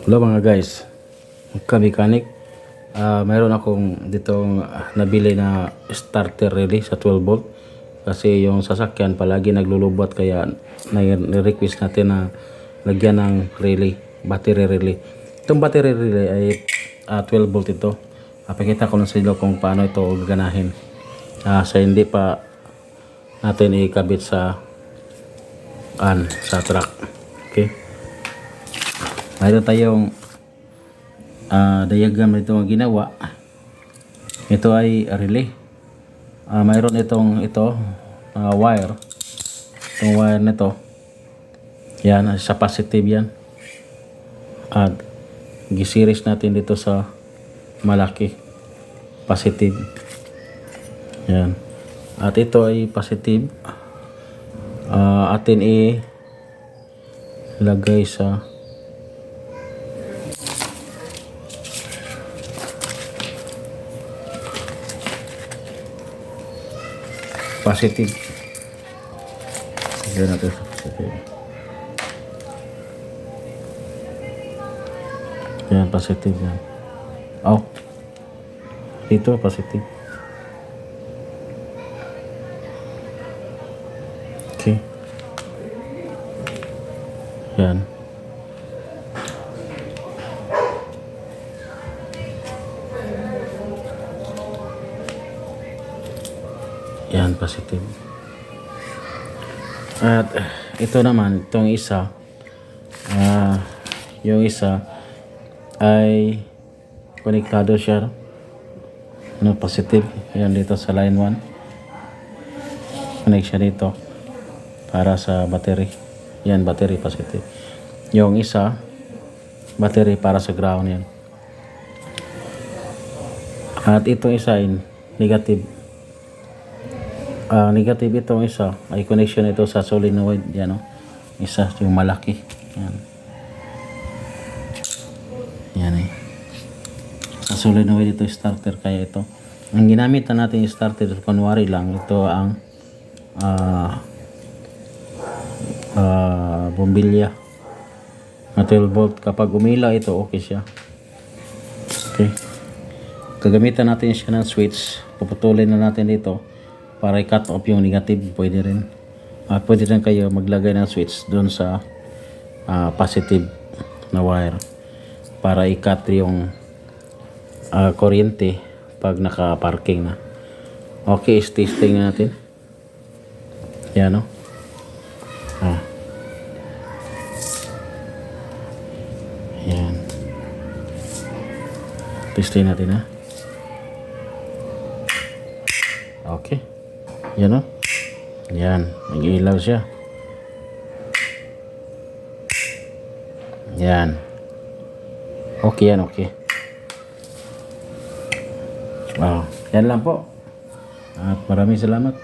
Hello mga guys, ka-mechanic. Ah, mayroon akong ditong ah, nabili na starter relay sa 12 volt. Kasi yung sasakyan palagi naglulubot kaya na-request natin na lagyan ng relay, battery relay. Itong battery relay ay ah, 12 volt ito. Papakita ko lang sa inyo kung paano ito gaganahin. Ah, sa hindi pa natin ikabit sa an sa truck. Okay? Mayroon tayong ah, diagram nito ang ginawa. Ito ay relay. Ah, mayroon itong ito ah, wire. Itong wire nito. Yan, sa positive yan. At gisiris natin dito sa malaki. Positive. Yan. At ito ay positive. Ah, atin i lagay sa positive. Lagyan natin sa positive. Yan, positive yan. Oh. Dito, positive. Okay. Yan. Yan, positive. At ito naman, itong isa, ah, yung isa ay konektado siya. Ano, positive. Yan dito sa line 1. Connect siya dito para sa battery. Yan, battery positive. Yung isa, battery para sa ground yan. At itong isa ay negative. Ah, negative itong isa ay connection ito sa solenoid yan oh. Isa yung malaki. Yan. Yan eh. Sa solenoid ito starter kaya ito. Ang ginamit na natin yung starter kunwari lang ito ang ah ah, bombilya na 12 volt kapag umila ito okay siya okay gagamitan natin siya ng switch puputulin na natin dito para i-cut off yung negative pwede rin at pwede rin kayo maglagay ng switch doon sa ah, positive na wire para i-cut yung ah, kuryente pag naka-parking na okay testing natin yan no Ah. Yan. Testing natin ha. Okay. Yan o. Yan. Nag-ilaw siya. Yan. Okay yan, okay. Wow. Yan lang po. At maraming salamat.